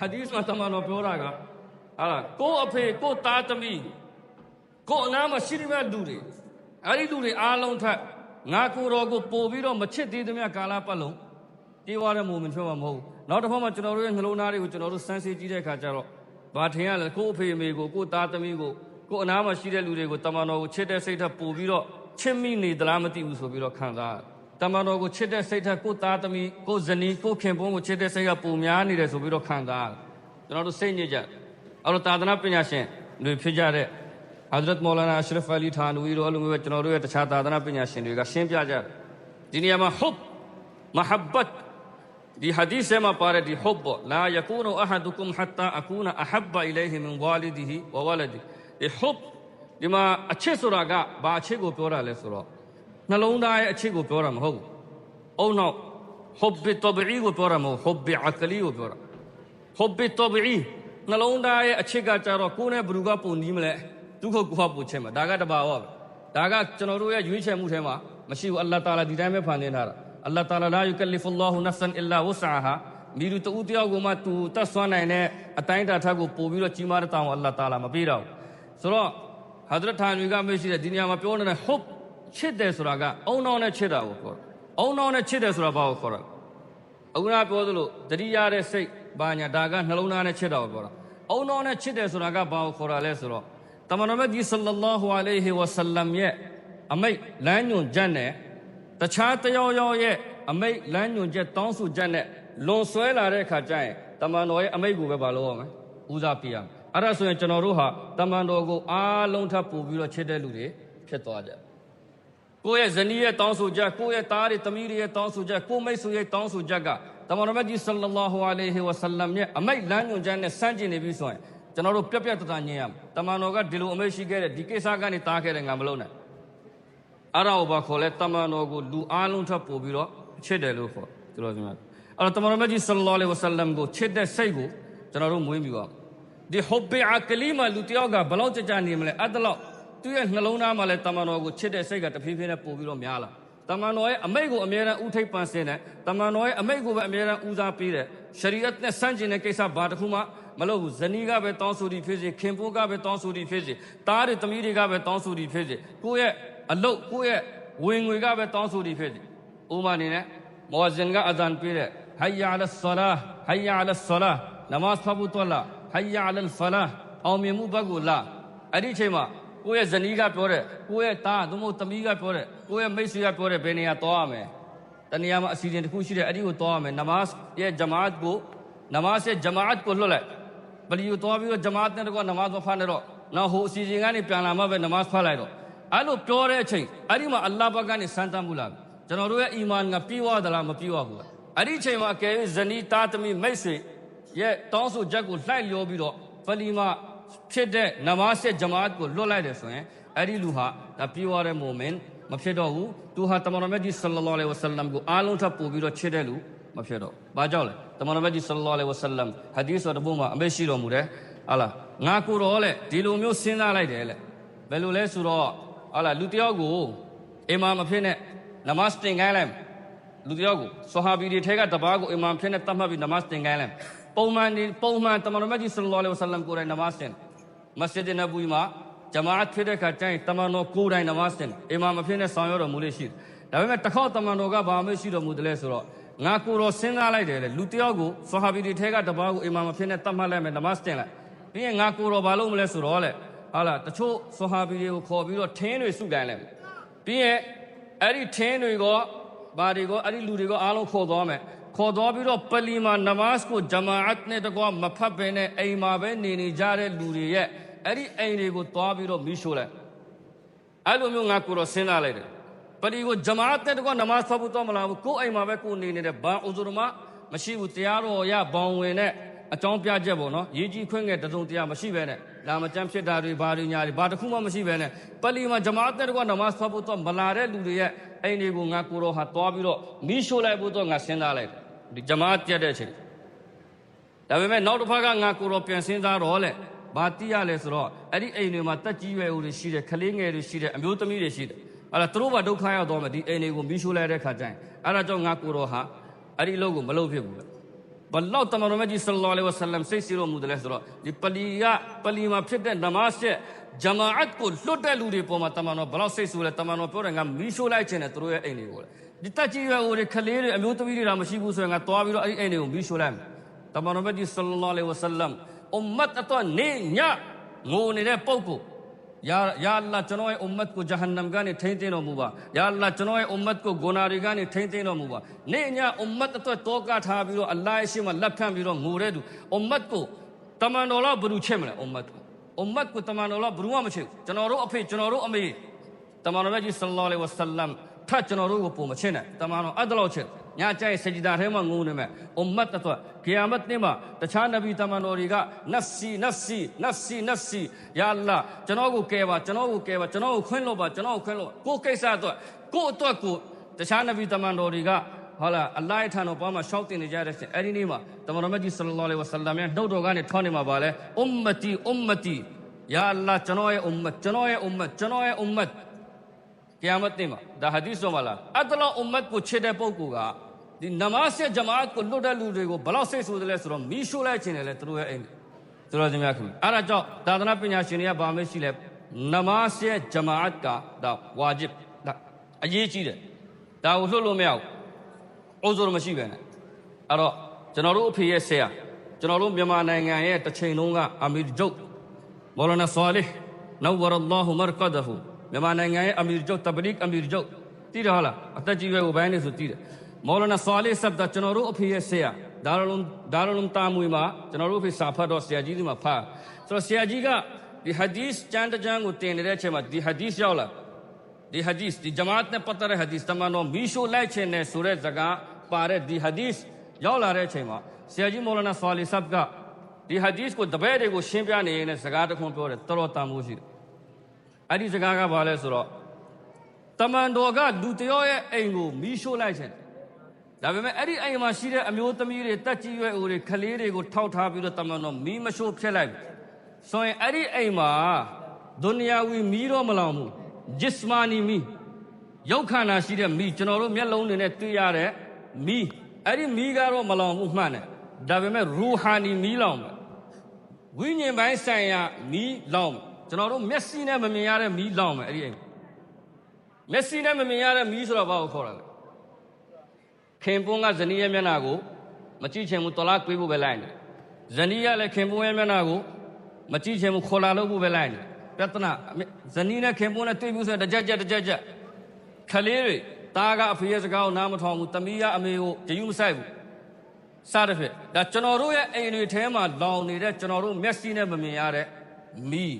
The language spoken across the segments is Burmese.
ဟာဒီစ်မှာတမန်တော်ပြောတာကဟာလားကိုယ့်အဖေကိုယ့်သားသမီးကိုယ့်အနားမှာရှိရမယ့်လူတွေအဲ့ဒီလူတွေအားလုံးထက်ငါကိုယ်တော်ကိုပို့ပြီးတော့မချစ်သေးသမျှကာလပတ်လုံးပြေးသွားတဲ့မုံမဖြစ်မှာမဟုတ်ဘူးနောက်တစ်ဖက်မှာကျွန်တော်တို့ရဲ့နှလုံးသားတွေကိုကျွန်တော်တို့စမ်းစစ်ကြည့်တဲ့အခါကျတော့ဘာထင်ရလဲကိုယ့်အဖေအမေကိုကိုယ့်သားသမီးကိုကိုယ့်အနားမှာရှိတဲ့လူတွေကိုတမန်တော်ကိုချစ်တဲ့စိတ်ထက်ပို့ပြီးတော့ချစ်မိနေသလားမသိဘူးဆိုပြီးတော့ခံစားရတယ် တမန်တော်ကိုချစ်တဲ့စိတ်ထက်ကိုယ့်သားသမီးကိုယ့်ဇနီးကိုယ့်ခင်ပွန်းကိုချစ်တဲ့စိတ်ကပိုများနေတယ်ဆိုပြီးတော့ခံစားရတယ်ကျွန်တော်တို့စိတ်ညစ်ကြတယ်အဲ့တော့သာသနာပညာရှင်တွေဖြစ်ကြတဲ့ Hazrat Maulana Ashraf Ali Thanwi တို့အလိုမျိုးပဲကျွန်တော်တို့ရဲ့တခြားသာသနာပညာရှင်တွေကရှင်းပြကြတယ်ဒီနေရာမှာ hub mahabbat ဒီ hadith ထဲမှာပါတဲ့ဒီ hub လာယကူနအဟဒုကုမ်ဟတ်တာအကူနအဟဘ်အလိုင်ဟီမင်ဝါလီဒီဟီဝဝလဒီဒီ hub ဒီမှာအချစ်ဆိုတာကဘာအချစ်ကိုပြောတာလဲဆိုတော့ နှလုံးသားရဲ့အချစ်ကိုပြောတာမဟုတ်ဘူးအုံနောက် hub တဘီကိုပြောတာမဟုတ် hub အကလီကိုပြောတာ hub တဘီနှလုံးသားရဲ့အချစ်ကကြတော့ကိုယ်နဲ့ဘယ်သူကပုံနီးမလဲဒုက္ခကိုပူချင်မှာဒါကတဘာဝပဲဒါကကျွန်တော်တို့ရဲ့ရွေးချယ်မှုထဲမှာမရှိဘူးအလ္လာဟ်တာလာဒီတိုင်းပဲဖန်ဆင်းထားတာအလ္လာဟ်တာလာလာယူကလီဖူလာဟူနဖ်ဆန်အီလာဝဆာဟာမိလူတူတယောက်ကိုမှသူတတ်ဆွမ်းနိုင်တဲ့အတိုင်းအတာထက်ကိုပို့ပြီးတော့ကြီးမားတဲ့တောင်းအလ္လာဟ်တာလာမပေးတော့ဘူးဆိုတော့ဟာဒရတ်ထာန်တွေကမေ့ရှိတဲ့ဒီနေရာမှာပြောနေတဲ့ဟုတ် ချစ်တယ်ဆိုတာကအုံနောက်နဲ့ချစ်တာကိုခေါ်တယ်အုံနောက်နဲ့ချစ်တယ်ဆိုတာဘာကိုခေါ်တာအခုနပြောသလိုတတိယတဲ့စိတ်ဘာညာဒါကနှလုံးသားနဲ့ချစ်တာကိုပြောတာအုံနောက်နဲ့ချစ်တယ်ဆိုတာကဘာကိုခေါ်တာလဲဆိုတော့တမန်တော်မြတ်ကြီးဆလ္လာလာဟူအလိုင်ဟီဝဆလမ်ရဲ့အမိတ်လမ်းညွန်ချက်နဲ့တခြားတယောက်ယောက်ရဲ့အမိတ်လမ်းညွန်ချက်တောင်းဆိုချက်နဲ့လွန်ဆွဲလာတဲ့အခါကျရင်တမန်တော်ရဲ့အမိတ်ကိုပဲမလုပ်ရမယ်ဦးစားပေးရမယ်အဲ့ဒါဆိုရင်ကျွန်တော်တို့ဟာတမန်တော်ကိုအားလုံးထပ်ပို့ပြီးတော့ချစ်တဲ့လူတွေဖြစ်သွားကြတယ် ကိုယ့်ရဲ့ဇနီးရဲ့တောင်းဆိုချက်ကိုယ့်ရဲ့သားတွေသမီးတွေရဲ့တောင်းဆိုချက်ကိုယ့်မိတ်ဆွေရဲ့တောင်းဆိုချက်ကတမန်တော်မြတ်ကြီးဆလ္လာလာဟူအလိုင်ဟီဝဆလမ်ရဲ့အမိတ်လမ်းညွန်ချက်နဲ့ဆန့်ကျင်နေပြီဆိုရင်ကျွန်တော်တို့ပြက်ပြက်တတညင်ရမယ်တမန်တော်ကဒီလိုအမိတ်ရှိခဲ့တဲ့ဒီကိစ္စကနေတားခဲ့တဲ့ငါမလုပ်နဲ့အဲ့ဒါကိုဘာခေါ်လဲတမန်တော်ကိုလူအားလုံးထပ်ပို့ပြီးတော့ချစ်တယ်လို့ခေါ်သူတော်စင်များအဲ့တော့တမန်တော်မြတ်ကြီးဆလ္လာလာဟူဝဆလမ်ကိုချစ်တဲ့စိတ်ကိုကျွန်တော်တို့မွေးမြူအောင်ဒီဟဘ်ဘီအကလီမာလူတယောက်ကဘလောက်ကြကြနေမလဲအဲ့ဒါလောက် သူ့ရဲ့နှလုံးသားမှာလည်းတမန်တော်ကိုချစ်တဲ့စိတ်ကတဖြည်းဖြည်းနဲ့ပို့ပြီးတော့များလာတမန်တော်ရဲ့အမိတ်ကိုအမြဲတမ်းဥထိပ်ပန်းစင်တယ်တမန်တော်ရဲ့အမိတ်ကိုပဲအမြဲတမ်းဦးစားပေးတယ်ရှရီယတ်နဲ့ဆန့်ကျင်တဲ့ကိစ္စဘာတစ်ခုမှမလုပ်ဘူးဇနီးကပဲတောင်းဆိုသည်ဖြစ်စေခင်ပိုးကပဲတောင်းဆိုသည်ဖြစ်စေတားတွေသမီးတွေကပဲတောင်းဆိုသည်ဖြစ်စေကိုယ့်ရဲ့အလုတ်ကိုယ့်ရဲ့ဝင်ငွေကပဲတောင်းဆိုသည်ဖြစ်စေဥမာအနေနဲ့မောဇင်ကအဒန်ပေးတဲ့ဟယအလဆလာဟယအလဆလာနမတ်ဖဘူးတော်လာဟယအလဖလာအောင်မြင်မှုဘက်ကိုလာအဲ့ဒီအချိန်မှာ ကိုယ့်ရဲ့ဇနီးကပြောတဲ့ကိုယ့်ရဲ့သားသို့မဟုတ်သမီးကပြောတဲ့ကိုယ့်ရဲ့မိတ်ဆွေကပြောတဲ့ဘယ်နေရာသွားရမလဲတနေရာမှာအစီအစဉ်တစ်ခုရှိတယ်အဲ့ဒီကိုသွားရမယ်နမတ်ရဲ့ဂျမာတ်ကိုနမတ်ရဲ့ဂျမာတ်ကိုလွတ်လိုက်ပလီကိုသွားပြီးတော့ဂျမာတ်နဲ့တကွနမတ်ဖတ်နေတော့နောက်ဟိုအစီအစဉ်ကနေပြန်လာမှပဲနမတ်ဖတ်လိုက်တော့အဲ့လိုပြောတဲ့အချိန်အဲ့ဒီမှာအလ္လာဟ်ဘက်ကနေစမ်းသပ်မှုလာကျွန်တော်တို့ရဲ့အီမန်ကပြေဝသလားမပြေဝဘူးအဲ့ဒီအချိန်မှာအကယ်၍ဇနီးသားသမီးမိတ်ဆွေရဲ့တောင်းဆိုချက်ကိုလှိုက်လျောပြီးတော့ဖလီမာ ဖြစ်တဲ့နမတ်ရဲ့ဂျမာတ်ကိုလွတ်လိုက်တယ်ဆိုရင်အဲ့ဒီလူဟာဒါပြေဝတဲ့မိုမင်မဖြစ်တော့ဘူးသူဟာတမန်တော်မြတ်ကြီးဆလ္လာလာဟ်ဝဆလမ်ကိုအားလုံးထပ်ပို့ပြီးတော့ချစ်တဲ့လူမဖြစ်တော့ဘာကြောင့်လဲတမန်တော်မြတ်ကြီးဆလ္လာလာဟ်ဝဆလမ်ဟာဒီသ်တော်ဘုံမှာအမေရှိတော်မူတယ်ဟာလားငါကိုတော့လေဒီလိုမျိုးစဉ်းစားလိုက်တယ်လေဘယ်လိုလဲဆိုတော့ဟာလားလူတယောက်ကိုအီမာမဖြစ်နဲ့နမတ်တင်ခိုင်းလိုက်လူတယောက်ကိုဆဟာဘီတွေထဲကတပားကိုအီမာဖြစ်နဲ့တတ်မှတ်ပြီးနမတ်တင်ခိုင်းလိုက် ပုံမှန်ဒီပုံမှန်တမန်တော်မြတ်ကြီးဆလ္လာလာဟ်ဝဆလမ်ကိုယ်တိုင်နမတ်တင်မစဂျစ်နဘူမှာဂျမာတ်ဖြစ်တဲ့ခါကျရင်တမန်တော်ကိုယ်တိုင်နမတ်တင်အီမာမဖြစ်နဲ့ဆောင်ရွက်တော်မူလို့ရှိတယ်ဒါပေမဲ့တစ်ခေါက်တမန်တော်ကဘာမှရှိတော်မူတယ်လဲဆိုတော့ငါကိုယ်တော်စဉ်းစားလိုက်တယ်လေလူတယောက်ကိုဆဟာဘီတွေထဲကတပားကိုအီမာမဖြစ်နဲ့တတ်မှတ်လိုက်မယ်နမတ်တင်လိုက်ပြီးရင်ငါကိုယ်တော်ဘာလုပ်မလဲဆိုတော့လေဟာလာတချို့ဆဟာဘီတွေကိုခေါ်ပြီးတော့ထင်းတွေစုကန်လိုက်ပြီးရင်အဲ့ဒီထင်းတွေကဘာတွေကအဲ့ဒီလူတွေကအားလုံးခေါ်သွားမယ် ခေါ်သွားပြီးတော့ပလီမာနမတ်ကိုဂျမာအတ်နဲ့တကွာမဖတ်ဘဲနဲ့အိမ်မှာပဲနေနေကြတဲ့လူတွေရဲ့အဲ့ဒီအိမ်တွေကိုသွားပြီးတော့မီးရှို့လိုက်အဲ့လိုမျိုးငါကိုတော့စဉ်းစားလိုက်တယ်ပလီကိုဂျမာအတ်နဲ့တကွာနမတ်ဖတ်ဖို့တော့မလာဘူးကိုယ်အိမ်မှာပဲကိုနေနေတဲ့ဘာဥဇူရမမရှိဘူးတရားတော်ရဘောင်ဝင်တဲ့အကြောင်းပြချက်ပေါ့နော်ရေးကြီးခွင့်ငယ်တစုံတရားမရှိပဲနဲ့လာမကြမ်းဖြစ်တာတွေဘာတွေညာတွေဘာတစ်ခုမှမရှိပဲနဲ့ပလီမှာဂျမာအတ်နဲ့တကွာနမတ်ဖတ်ဖို့တော့မလာတဲ့လူတွေရဲ့ အိမ်တွေကိုငါကိုတော့ဟာသွားပြီးတော့မီးရှို့လိုက်ဖို့တော့ငါစဉ်းစားလိုက်ဒီဂျမာအတ်ပြတ်တဲ့အချိန်ဒါပေမဲ့နောက်တစ်ဖက်ကငါကိုတော့ပြန်စဉ်းစားတော့လေဘာတိရလဲဆိုတော့အဲ့ဒီအိမ်တွေမှာတက်ကြီးရွယ်ဦးတွေရှိတယ်ခလေးငယ်တွေရှိတယ်အမျိုးသမီးတွေရှိတယ်အဲ့ဒါသူတို့ဘာဒုက္ခရောက်တော့မှဒီအိမ်တွေကိုမီးရှို့လိုက်တဲ့ခါကျရင်အဲ့ဒါကြောင့်ငါကိုတော့ဟာအဲ့ဒီအလုပ်ကိုမလုပ်ဖြစ်ဘူးလေ ဘလောက်တမန်တော်မြတ်ကြီးဆလ္လာလဟ်အလိုင်းဝါဆလမ်စိတ်စီတော်မူတယ်လဲဆိုတော့ဒီပလီကပလီမှာဖြစ်တဲ့နမတ်ရဲ့ဂျမာအတ်ကိုလွတ်တဲ့လူတွေပေါ်မှာတမန်တော်ဘလောက်စိတ်ဆူလဲတမန်တော်ပြောတယ်ငါမီးရှို့လိုက်ခြင်းနဲ့သူတို့ရဲ့အိမ်တွေကိုလေဒီတက်ကြီးရွယ်ဟိုတွေခလေးတွေအမျိုးသမီးတွေတော့မရှိဘူးဆိုရင်ငါတွားပြီးတော့အဲ့ဒီအိမ်တွေကိုမီးရှို့လိုက်မယ်တမန်တော်မြတ်ကြီးဆလ္လာလဟ်အလိုင်းဝါဆလမ်အွမ်မတ်အတော့နေညငိုနေတဲ့ပုဂ္ဂိုလ် या या अल्लाह चनो ए उम्मत को जहन्नम गाने ठेंते नो मुबा या अल्लाह चनो ए उम्मत को गोनारी गाने ठेंते नो मुबा ने न्या उम्मत तो तोका ठा भी रो अल्लाह ऐसी में लख फैन भी रो मोरे दू उम्मत को तमन्नोला बरू छे मले उम्मत को उम्मत को तमन्नोला बरूवा म छे चनो रो अफे चनो रो अमे तमन्नोला जी सल्लल्लाहु अलैहि वसल्लम ठा चनो रो को पो म छे ने तमन्नो अदलो छे ညကျရင်စကြဒါထဲမှာငုံနေမယ်အွမ်မတ်တော့ကီယာမတ်နေ့မှာတခြားနဗီတမန်တော်တွေကနဖ်စီနဖ်စီနဖ်စီနဖ်စီယာလာကျွန်တော်ကိုကယ်ပါကျွန်တော်ကိုကယ်ပါကျွန်တော်ကိုခွင့်လွှတ်ပါကျွန်တော်ကိုခွင့်လွှတ်ကိုကိစ္စအတွက်ကိုအတွက်ကိုတခြားနဗီတမန်တော်တွေကဟုတ်လားအလိုက်ထံတော်ပေါ်မှာရှောက်တင်နေကြတဲ့ရှင်အဲ့ဒီနေ့မှာတမန်တော်မြတ်ကြီးဆလလောလဝဆလမ်ရဲ့နှုတ်တော်ကနေထွက်နေမှာပါလေအွမ်မတီအွမ်မတီယာလာကျွန်တော်ရဲ့အွမ်မတ်ကျွန်တော်ရဲ့အွမ်မတ်ကျွန်တော်ရဲ့အွမ်မတ် ကီယာမတ်နေ့မှာဒါဟာဒီသ်တော်မှာလားအတလော ummat ကိုချစ်တဲ့ပုဂ္ဂိုလ်ကဒီနမတ်ရဲ့ဂျမာအတ်ကိုလွတ်တဲ့လူတွေကိုဘယ်လောက်စိတ်ဆိုးတယ်လဲဆိုတော့မီးရှို့လိုက်ခြင်းတယ်လေသူတို့ရဲ့အိမ်သူတို့ကြီးများခင်အဲ့ဒါကြောင့်သာသနာပညာရှင်တွေကဗာမရှိလဲနမတ်ရဲ့ဂျမာအတ်ကဒါဝါဂျစ်ဒါအရေးကြီးတယ်ဒါကိုလွတ်လို့မရဘူးအိုးစိုးမရှိပဲနဲ့အဲ့တော့ကျွန်တော်တို့အဖေရဲ့ဆရာကျွန်တော်တို့မြန်မာနိုင်ငံရဲ့တစ်ချိန်လုံးကအမီဂျုတ်မောလနာဆာလီနဝရအလ္လာဟူမရကဒဟူ မြန်မာနိုင်ငံရဲ့အမီဂျုတ်တဘလီကအမီဂျုတ်သိတယ်ဟုတ်လားအသက်ကြီးရွယ်ကိုဘိုင်းနေဆိုသိတယ်မောလနာဆာလီဆပ်ဒါကျွန်တော်တို့အဖေရဲ့ဆရာဒါရလုံးဒါရလုံးတာမွေမှာကျွန်တော်တို့အဖေစာဖတ်တော့ဆရာကြီးဒီမှာဖတ်ဆိုတော့ဆရာကြီးကဒီဟာဒီစ်ကျမ်းတစ်ကျမ်းကိုတင်နေတဲ့အချိန်မှာဒီဟာဒီစ်ရောက်လာဒီဟာဒီစ်ဒီဂျမာတ်နဲ့ပတ်သက်တဲ့ဟာဒီစ်တမန်တော်မီရှိုလိုက်ခြင်းနဲ့ဆိုတဲ့စကားပါတဲ့ဒီဟာဒီစ်ရောက်လာတဲ့အချိန်မှာဆရာကြီးမောလနာဆာလီဆပ်ကဒီဟာဒီစ်ကိုတပည့်တွေကိုရှင်းပြနေရင်စကားတစ်ခွန်းပြောတယ်တော်တော်တန်ဖိုးရှိတယ် အဲ့ဒီစကားကဘာလဲဆိုတော့တမန်တော်ကလူတယောရဲ့အိမ်ကိုမီးရှို့လိုက်ခြင်းဒါပေမဲ့အဲ့ဒီအိမ်မှာရှိတဲ့အမျိုးသမီးတွေတက်ကြီးရွယ်အိုတွေခလေးတွေကိုထောက်ထားပြီးတော့တမန်တော်မီးမရှို့ဖျက်လိုက်ပြီဆိုရင်အဲ့ဒီအိမ်မှာဒုနီယာဝီမီးတော့မလောင်ဘူးဂျစ်မာနီမီးရုပ်ခန္ဓာရှိတဲ့မီးကျွန်တော်တို့မျက်လုံးတွေနဲ့တွေ့ရတဲ့မီးအဲ့ဒီမီးကတော့မလောင်ဘူးမှန်တယ်ဒါပေမဲ့ရူဟာနီမီးလောင်တယ်ဝိညာဉ်ပိုင်းဆိုင်ရာမီးလောင် ကျွန်တော်တို့မျက်စိနဲ့မမြင်ရတဲ့မီးလောင်မယ်အဲ့ဒီအိမ်မျက်စိနဲ့မမြင်ရတဲ့မီးဆိုတော့ဘာကိုခေါ်တာလဲခင်ပွန်းကဇနီးရဲ့မျက်နှာကိုမကြည့်ချင်ဘူးတော်လားတွေးဖို့ပဲလိုက်တယ်ဇနီးကလည်းခင်ပွန်းရဲ့မျက်နှာကိုမကြည့်ချင်ဘူးခေါ်လာလို့ဖို့ပဲလိုက်တယ်ပြဿနာဇနီးနဲ့ခင်ပွန်းနဲ့တွေ့ဘူးဆိုတော့တကြက်ကြက်တကြက်ကြက်ခလေးတွေတားကအဖေရဲ့စကားကိုနားမထောင်ဘူးတမီးကအမေကိုကြည်ယူမဆိုင်ဘူးစသဖြင့်ဒါကျွန်တော်တို့ရဲ့အိမ်တွေထဲမှာလောင်နေတဲ့ကျွန်တော်တို့မျက်စိနဲ့မမြင်ရတဲ့မီး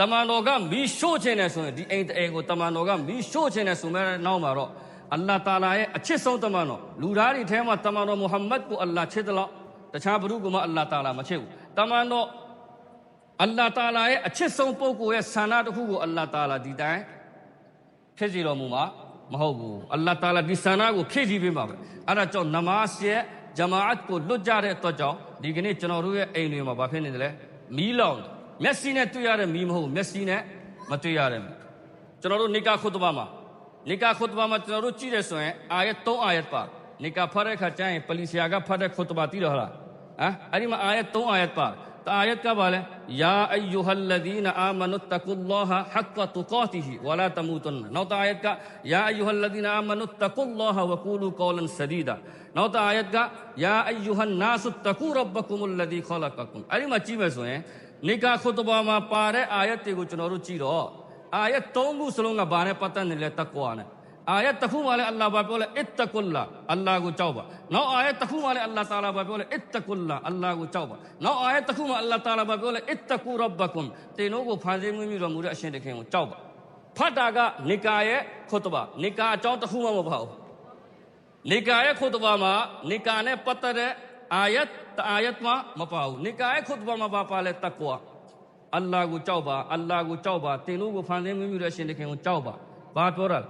တမန်တော်ကမီးရှို့ခြင်းနဲ့ဆိုရင်ဒီအိမ်တအိမ်ကိုတမန်တော်ကမီးရှို့ခြင်းနဲ့ဆိုမဲ့နောက်မှာတော့အလ္လာဟ်တာလာရဲ့အချစ်ဆုံးတမန်တော်လူသားတွေထဲမှာတမန်တော်မုဟမ္မဒ်ကိုအလ္လာဟ်ချစ်တယ်လို့တခြားဘုရုကမှအလ္လာဟ်တာလာမချစ်ဘူးတမန်တော်အလ္လာဟ်တာလာရဲ့အချစ်ဆုံးပုဂ္ဂိုလ်ရဲ့ဆန္ဒတစ်ခုကိုအလ္လာဟ်တာလာဒီတိုင်းဖြစ်စီတော်မူမှာမဟုတ်ဘူးအလ္လာဟ်တာလာဒီဆန္ဒကိုဖြည့်ဆည်းပေးမှာပဲအဲ့ဒါကြောင့်နမတ်ရဲ့ဂျမာအတ်ကိုလွတ်ကြတဲ့အတွက်ကြောင့်ဒီကနေ့ကျွန်တော်တို့ရဲ့အိမ်တွေမှာဘာဖြစ်နေတယ်လဲမီးလောင် မျက်စိနဲ့တွေ့ရတဲ့မီးမဟုတ်မျက်စိနဲ့မတွေ့ရတဲ့မီးကျွန်တော်တို့နိကာခုတ်ဘမှာနိကာခုတ်ဘမှာကျွန်တော်တို့ကြည့်ရဆိုရင်အာယတ်3အာယတ်ပါနိကာဖတ်တဲ့ခါကျရင်ပလီဆီယာကဖတ်တဲ့ခုတ်ဘတည်တော့ဟလားဟမ်အဲ့ဒီမှာအာယတ်3အာယတ်ပါတအာယတ်ကပါလဲယာအယုဟလ်လဒီနအာမနုတကုလ္လာဟဟက်ကတုကာတီဟီဝလာတမူတွန်နောက်တအာယတ်ကယာအယုဟလ်လဒီနအာမနုတကုလ္လာဟဝကူလူကောလန်ဆဒီဒါနောက်တအာယတ်ကယာအယုဟန်နာဆုတကူရဘကုမလဒီခလကကုမ်အဲ့ဒီမှာကြည့်မယ်ဆိုရင် နိကာခုတ်ဘမှာပါတဲ့အာယတ်တွေကိုကျွန်တော်တို့ကြည့်တော့အာယတ်၃ခုစလုံးကဘာနဲ့ပတ်သက်နေလဲတကွာနဲ့အာယတ်တစ်ခုမှလည်းအလ္လာဟ်ဘာပြောလဲအစ်တကုလ္လာအလ္လာဟ်ကိုကြောက်ပါနောက်အာယတ်တစ်ခုမှလည်းအလ္လာဟ်တာလာဘာပြောလဲအစ်တကုလ္လာအလ္လာဟ်ကိုကြောက်ပါနောက်အာယတ်တစ်ခုမှအလ္လာဟ်တာလာဘာပြောလဲအစ်တကူရဘကုမ်တင်တို့ကိုဖန်ဆင်းမွေးမြူတော်မူတဲ့အရှင်တခင်ကိုကြောက်ပါဖတ်တာကနိကာရဲ့ခုတ်ဘနိကာအကြောင်းတစ်ခုမှမပါဘူးနိကာရဲ့ခုတ်ဘမှာနိကာနဲ့ပတ်သက်တဲ့ အာယတ်အာယတ်မှာမပါဘူးနိကာရဲ့ခုတ်ဘမှာပါပါလဲတကွာအလ္လာဟ်ကိုကြောက်ပါအလ္လာဟ်ကိုကြောက်ပါတင်တို့ကိုဖန်ဆင်းမွေးမြူတဲ့အရှင်တခင်ကိုကြောက်ပါဘာပြောတာလဲ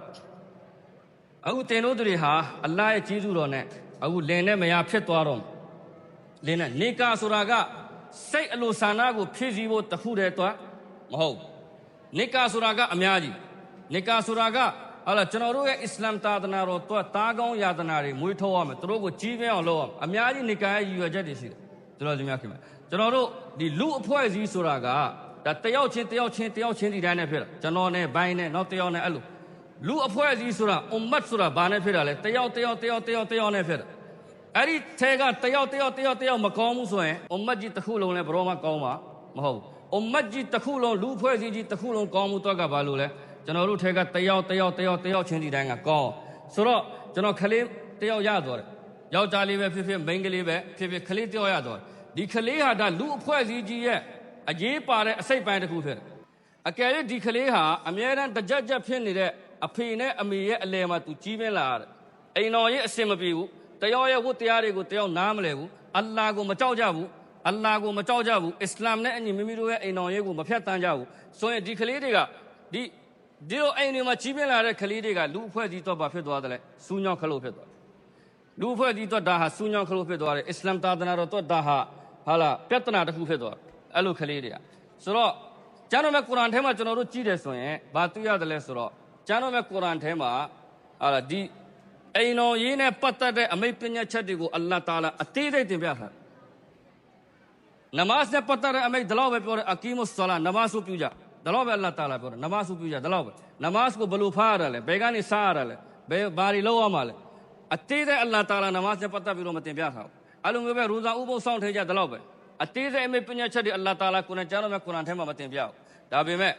အခုတင်တို့တွေဟာအလ္လာဟ်ရဲ့ကြီးစုတော်နဲ့အခုလင်နဲ့မယားဖြစ်သွားတော့လင်နဲ့နေကာဆိုတာကစိတ်အလိုဆန္ဒကိုဖြည့်ဆည်းဖို့တခုတည်းတော့မဟုတ်နေကာဆိုတာကအများကြီးနေကာဆိုတာက ဟာလားကျွန်တော်တို့ရဲ့အစ္စလာမ်သာသနာတော်တော့တားကောင်းယာသနာတွေမွေးထုတ်ရမယ်သူတို့ကိုကြီးပြင်းအောင်လုပ်ရမယ်အများကြီးနေကာရဲ့ရည်ရွယ်ချက်တွေရှိတယ်ကျွန်တော်ဒီများခင်ဗျကျွန်တော်တို့ဒီလူအဖွဲ့အစည်းဆိုတာကဒါတယောက်ချင်းတယောက်ချင်းတယောက်ချင်းဒီတိုင်းနဲ့ဖြစ်တာကျွန်တော်နဲ့ဘိုင်းနဲ့နောက်တယောက်နဲ့အဲ့လိုလူအဖွဲ့အစည်းဆိုတာအွမ်မတ်ဆိုတာဘာနဲ့ဖြစ်တာလဲတယောက်တယောက်တယောက်တယောက်တယောက်နဲ့ဖြစ်တာအဲ့ဒီထဲကတယောက်တယောက်တယောက်တယောက်မကောင်းဘူးဆိုရင်အွမ်မတ်ကြီးတစ်ခုလုံးလည်းဘရောမကောင်းပါမဟုတ်ဘူးအွမ်မတ်ကြီးတစ်ခုလုံးလူအဖွဲ့အစည်းကြီးတစ်ခုလုံးကောင်းမှုတော့ကဘာလို့လဲ ကျွန်တော်တို့ထဲကတယောက်တယောက်တယောက်တယောက်ချင်းဒီတိုင်းကကောင်းဆိုတော့ကျွန်တော်ခလေးတယောက်ရသွားတယ်ယောက်ျားလေးပဲဖြစ်ဖြစ်မိန်းကလေးပဲဖြစ်ဖြစ်ခလေးတယောက်ရသွားတယ်ဒီခလေးဟာဒါလူအဖွဲ့အစည်းကြီးရဲ့အရေးပါတဲ့အစိတ်ပိုင်းတစ်ခုဖြစ်တယ်အကယ်၍ဒီခလေးဟာအမြဲတမ်းတကြက်ကြက်ဖြစ်နေတဲ့အဖေနဲ့အမေရဲ့အလယ်မှာသူကြီးပြင်းလာရတယ်အိမ်တော်ရဲ့အစင်မပြေဘူးတယောက်ရဲ့ဝတ်တရားတွေကိုတယောက်နားမလဲဘူးအလ္လာဟ်ကိုမကြောက်ကြဘူးအလ္လာဟ်ကိုမကြောက်ကြဘူးအစ္စလာမ်နဲ့အညီမိမိတို့ရဲ့အိမ်တော်ရဲ့ကိုမဖြတ်တန်းကြဘူးဆိုရင်ဒီကလေးတွေကဒီ ဒီလိုအိမ်တွေမှာကြီးပြင်းလာတဲ့ကလေးတွေကလူအဖွဲ့အစည်းတော့ဘာဖြစ်သွားတယ်လဲစူးညောင်းခလို့ဖြစ်သွားတယ်လူအဖွဲ့အစည်းတော့ဒါဟာစူးညောင်းခလို့ဖြစ်သွားတယ်အစ္စလာမ်သာသနာတော်တော့ဒါဟာဟာလာပြဿနာတစ်ခုဖြစ်သွားတယ်အဲ့လိုကလေးတွေကဆိုတော့ကျမ်းတော်မဲ့ကုရ်အာန်ထဲမှာကျွန်တော်တို့ကြည့်တယ်ဆိုရင်ဘာတွေ့ရတယ်လဲဆိုတော့ကျမ်းတော်မဲ့ကုရ်အာန်ထဲမှာဟာလာဒီအိမ်တော်ရေးနဲ့ပတ်သက်တဲ့အမိတ်ပညာချက်တွေကိုအလ္လာဟ်တာလာအသေးစိတ်တင်ပြထားတယ်နမတ်နဲ့ပတ်သက်တဲ့အမိတ်ဒီလောက်ပဲပြောတယ်အကီမုဆလာနမတ်ကိုပြုကြ ဒီလောက်ပဲအလ္လာဟ်တာလာပြောတယ်နမတ်ကိုပြုကြဒီလောက်ပဲနမတ်ကိုဘယ်လိုဖားရတယ်လဲဘယ်ကနေစားရတယ်လဲဘယ်ဘာတွေလုပ်ရမှာလဲအသေးစိတ်အလ္လာဟ်တာလာနမတ်နဲ့ပတ်သက်ပြီးတော့မတင်ပြထားဘူးအဲ့လိုမျိုးပဲရူဇာဥပုသ်ဆောင်ထေကြဒီလောက်ပဲအသေးစိတ်အမိတ်ပညာချက်တွေအလ္လာဟ်တာလာကုရ်အာန်ကျမ်းတော်မဲ့ကုရ်အာန်ထဲမှာမတင်ပြဘူးဒါပေမဲ့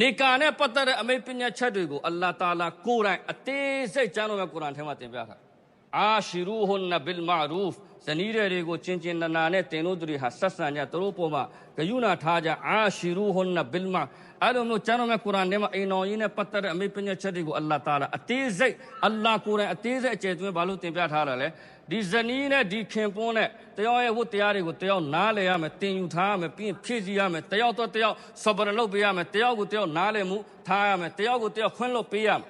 နေကာနဲ့ပတ်သက်တဲ့အမိတ်ပညာချက်တွေကိုအလ္လာဟ်တာလာကိုယ်တိုင်အသေးစိတ်ကျမ်းတော်ရဲ့ကုရ်အာန်ထဲမှာတင်ပြထားအာရှီရူဟွန်နဘီလ်မာရူဖ် ဇနီးတွေကိုချင်းချင်းနာနာနဲ့တင်တို့တွေဟာဆက်ဆံကြသူတို့ပေါ်မှာဂယုဏထားကြအာရှီရူဟွန်နဘီလ်မာအဲ့လိုမျိုးကျမ်းတော်ရဲ့ကုရ်အာန်ထဲမှာအိမ်တော်ကြီးနဲ့ပတ်သက်တဲ့အမိတ်ပညာချက်တွေကိုအလ္လာဟ်တာလာအသေးစိတ်အလ္လာဟ်ကိုယ်တိုင်အသေးစိတ်အကျယ်သွင်းဘာလို့တင်ပြထားတာလဲဒီဇနီးနဲ့ဒီခင်ပွန်းနဲ့တယောက်ရဲ့ဝတ်တရားတွေကိုတယောက်နားလဲရမယ်တင်ယူထားရမယ်ပြီးရင်ဖြည့်ဆည်းရမယ်တယောက်တော့တယောက်ဆဘရလုပ်ပေးရမယ်တယောက်ကိုတယောက်နားလဲမှုထားရမယ်တယောက်ကိုတယောက်ခွင့်လွတ်ပေးရမယ်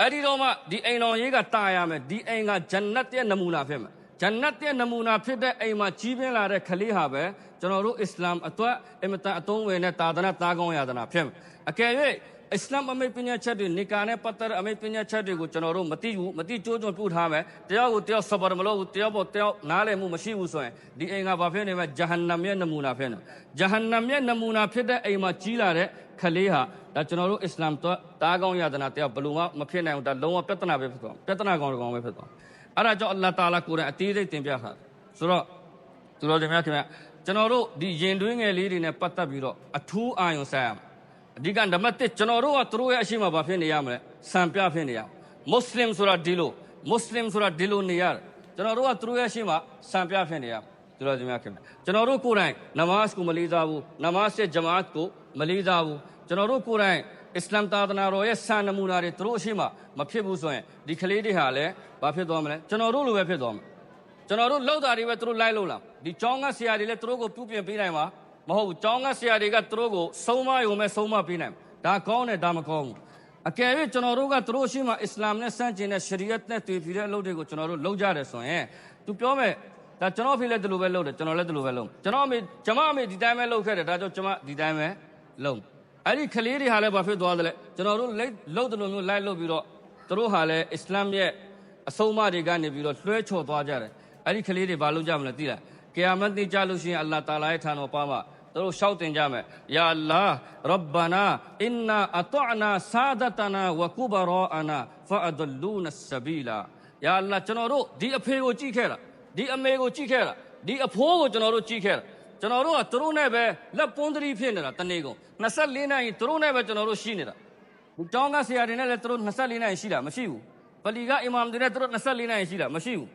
အဲ့ဒီတော့မှဒီအိမ်တော်ရေးကတာရမယ်ဒီအိမ်ကဂျန်နတ်ရဲ့နမူနာဖြစ်မယ် ဂျန်နတ်ရဲ့နမူနာဖြစ်တဲ့အိမ်မှာကြီးပြင်းလာတဲ့ခလေးဟာပဲကျွန်တော်တို့အစ္စလာမ်အတွက်အင်မတန်အသုံးဝင်တဲ့တာသနာတာကောင်းရသနာဖြစ်မယ်အကယ်၍အစ္စလာမ်အမိတ်ပညာချက်တွေနေကာနဲ့ပတ်သက်တဲ့အမိတ်ပညာချက်တွေကိုကျွန်တော်တို့မသိဘူးမသိကြိုးကြုံပြုထားမယ်တယောက်ကိုတယောက်ဆဘာမလို့ဘူးတယောက်ပေါ်တယောက်နားလည်မှုမရှိဘူးဆိုရင်ဒီအိမ်ကဘာဖြစ်နေမလဲဂျဟန္နမ်ရဲ့နမူနာဖြစ်နေဂျဟန္နမ်ရဲ့နမူနာဖြစ်တဲ့အိမ်မှာကြီးလာတဲ့ခလေးဟာဒါကျွန်တော်တို့အစ္စလာမ်တော့တာကောင်းရသနာတယောက်ဘယ်လိုမှမဖြစ်နိုင်ဘူးဒါလုံးဝပြဿနာပဲဖြစ်သွားပြဿနာကောင်းကောင်းပဲဖြစ်သွား အဲ့ဒါကြောင့်အလ္လာဟ်တာလာကိုယ်တိုင်အသေးစိတ်တင်ပြထားဆိုတော့သူတော်တင်များခင်ဗျကျွန်တော်တို့ဒီရင်တွင်းငယ်လေးတွေနဲ့ပတ်သက်ပြီးတော့အထူးအာရုံစိုက်ရမယ်အဓိကနံပါတ်1ကျွန်တော်တို့ကသူတို့ရဲ့အရှိမဘာဖြစ်နေရမလဲစံပြဖြစ်နေရမွတ်စလင်ဆိုတာဒီလိုမွတ်စလင်ဆိုတာဒီလိုနေရတယ်ကျွန်တော်တို့ကသူတို့ရဲ့အရှိမစံပြဖြစ်နေရသူတော်တင်များခင်ဗျကျွန်တော်တို့ကိုယ်တိုင်နမတ်ကိုမလေးစားဘူးနမတ်ရဲ့ဂျမာတ်ကိုမလေးစားဘူးကျွန်တော်တို့ကိုယ်တိုင် အစ္စလာမ်သာသနာတော်ရဲ့စံနမူနာတွေသူတို့အရှိမမဖြစ်ဘူးဆိုရင်ဒီကလေးတွေဟာလည်းဘာဖြစ်သွားမလဲကျွန်တော်တို့လိုပဲဖြစ်သွားမယ်ကျွန်တော်တို့လောက်တာတွေပဲသူတို့လိုက်လို့လားဒီចောင်းကဆရာတွေလည်းသူတို့ကိုပြုပြင်ပေးနိုင်မှာမဟုတ်ဘူးចောင်းကဆရာတွေကသူတို့ကိုဆုံးမရုံမဲ့ဆုံးမပေးနိုင်ဒါကောင်းတယ်ဒါမကောင်းဘူးအကယ်၍ကျွန်တော်တို့ကသူတို့ရှိမှအစ္စလာမ်နဲ့ဆန့်ကျင်တဲ့ရှရီယတ်နဲ့တွေ့ပြီးတဲ့အလုပ်တွေကိုကျွန်တော်တို့လုပ်ကြတယ်ဆိုရင်သူပြောမဲ့ဒါကျွန်တော်ဖေးလည်းဒီလိုပဲလုပ်တယ်ကျွန်တော်လည်းဒီလိုပဲလုပ်ကျွန်တော်အမေကျမအမေဒီတိုင်းပဲလုပ်ခဲ့တယ်ဒါကြောင့်ကျမဒီတိုင်းပဲလုပ် အဲ့ဒီကလေးတွေဟာလည်းဘာဖြစ်သွားသလဲကျွန်တော်တို့လိုက်လုပ်တယ်လို့မျိုးလိုက်လုပ်ပြီးတော့သူတို့ဟာလည်းအစ္စလာမ်ရဲ့အဆုံးအမတွေကနေပြီးတော့လွှဲချော်သွားကြတယ်အဲ့ဒီကလေးတွေဘာလုပ်ကြမလဲသိလားကီယာမတ်နေ့ကြလို့ရှိရင်အလ္လာဟ်တာလာရဲ့ထံတော်ပါမှာသူတို့ရှောက်တင်ကြမယ်ယာအလ္လာရဘ်ဘာနာအင်နာအတအနာဆာဒတနာဝကုဘရာအနာဖအဒလူနဆဘီလာယာအလ္လာကျွန်တော်တို့ဒီအဖေကိုကြည့်ခဲ့တာဒီအမေကိုကြည့်ခဲ့တာဒီအဖိုးကိုကျွန်တော်တို့ကြည့်ခဲ့တာ ကျွန်တော်တို့ကသူတို့နဲ့ပဲလက်ပွန်းသတိဖြစ်နေတာတနေ့ကုန်24နိုင်သူတို့နဲ့ပဲကျွန်တော်တို့ရှိနေတာဒီတောင်းကဆရာတွေနဲ့လည်းသူတို့24နိုင်ရှိတာမရှိဘူးပလီကအီမမ်တွေနဲ့သူတို့24နိုင်ရှိတာမရှိဘူး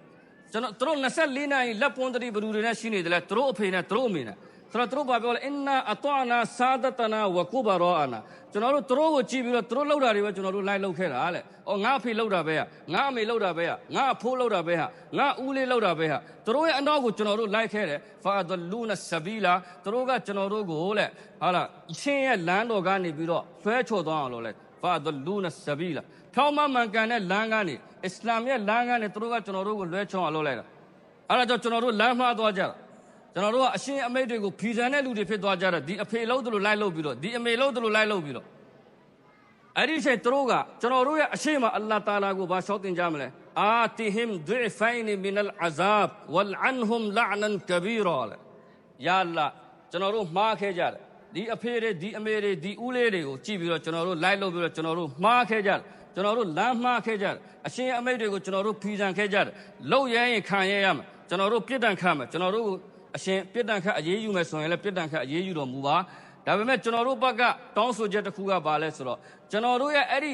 ကျွန်တော်သူတို့24နိုင်လက်ပွန်းသတိဘယ်သူတွေနဲ့ရှိနေတယ်လဲသူတို့အဖေနဲ့သူတို့အမေနဲ့ ဆိုတော့သူတို့ဘာပြောလဲအင်နာအတောနာသာဒတနာဝကုဘရောအနာကျွန်တော်တို့သူတို့ကိုကြည့်ပြီးတော့သူတို့လောက်တာတွေပဲကျွန်တော်တို့လိုက်လောက်ခဲ့တာလေ။အော်ငါအဖေလောက်တာပဲဟာငါအမေလောက်တာပဲဟာငါအဖိုးလောက်တာပဲဟာငါဦးလေးလောက်တာပဲဟာသူတို့ရဲ့အနောက်ကိုကျွန်တော်တို့လိုက်ခဲ့တယ်ဖာဒလူနဆဘီလာသူတို့ကကျွန်တော်တို့ကိုလေဟာလားအချင်းရဲ့လမ်းတော်ကနေပြီးတော့ဆွဲချော်သွားအောင်လို့လေဖာဒလူနဆဘီလာဖြောင်းမမှန်ကန်တဲ့လမ်းကနေအစ္စလာမ်ရဲ့လမ်းကနေသူတို့ကကျွန်တော်တို့ကိုလွဲချော်အောင်လုပ်လိုက်တာအဲ့ဒါကြောင့်ကျွန်တော်တို့လမ်းမှားသွားကြတာ ကျွန်တော်တို့ကအရှင်အမိတ်တွေကိုဖီဆန်တဲ့လူတွေဖြစ်သွားကြတော့ဒီအဖေလို့သူလိုလိုက်လို့ပြီးတော့ဒီအမေလို့သူလိုလိုက်လို့ပြီးတော့အဲ့ဒီအချိန်သူတို့ကကျွန်တော်တို့ရဲ့အရှိမအလ္လာဟ်တာလာကိုဘာလျှောက်တင်ကြမလဲအာတီဟင်ဒွိဖိုင်နီမင်အလ်အဇာဘ်ဝလ်အန်ဟွမ်လအနန်ကဘီရာလေယာအလ္လာကျွန်တော်တို့မှားခဲ့ကြတယ်ဒီအဖေတွေဒီအမေတွေဒီဦးလေးတွေကိုကြည့်ပြီးတော့ကျွန်တော်တို့လိုက်လို့ပြီးတော့ကျွန်တော်တို့မှားခဲ့ကြတယ်ကျွန်တော်တို့လမ်းမှားခဲ့ကြတယ်အရှင်အမိတ်တွေကိုကျွန်တော်တို့ဖီဆန်ခဲ့ကြတယ်လောက်ရရင်ခံရရမယ်ကျွန်တော်တို့ပြစ်ဒဏ်ခတ်မယ်ကျွန်တော်တို့ အရှင်ပြစ်ဒဏ်ခတ်အရေးယူမယ်ဆိုရင်လည်းပြစ်ဒဏ်ခတ်အရေးယူတော်မူပါဒါပေမဲ့ကျွန်တော်တို့ဘက်ကတောင်းဆိုချက်တစ်ခုကဘာလဲဆိုတော့ကျွန်တော်တို့ရဲ့အဲ့ဒီ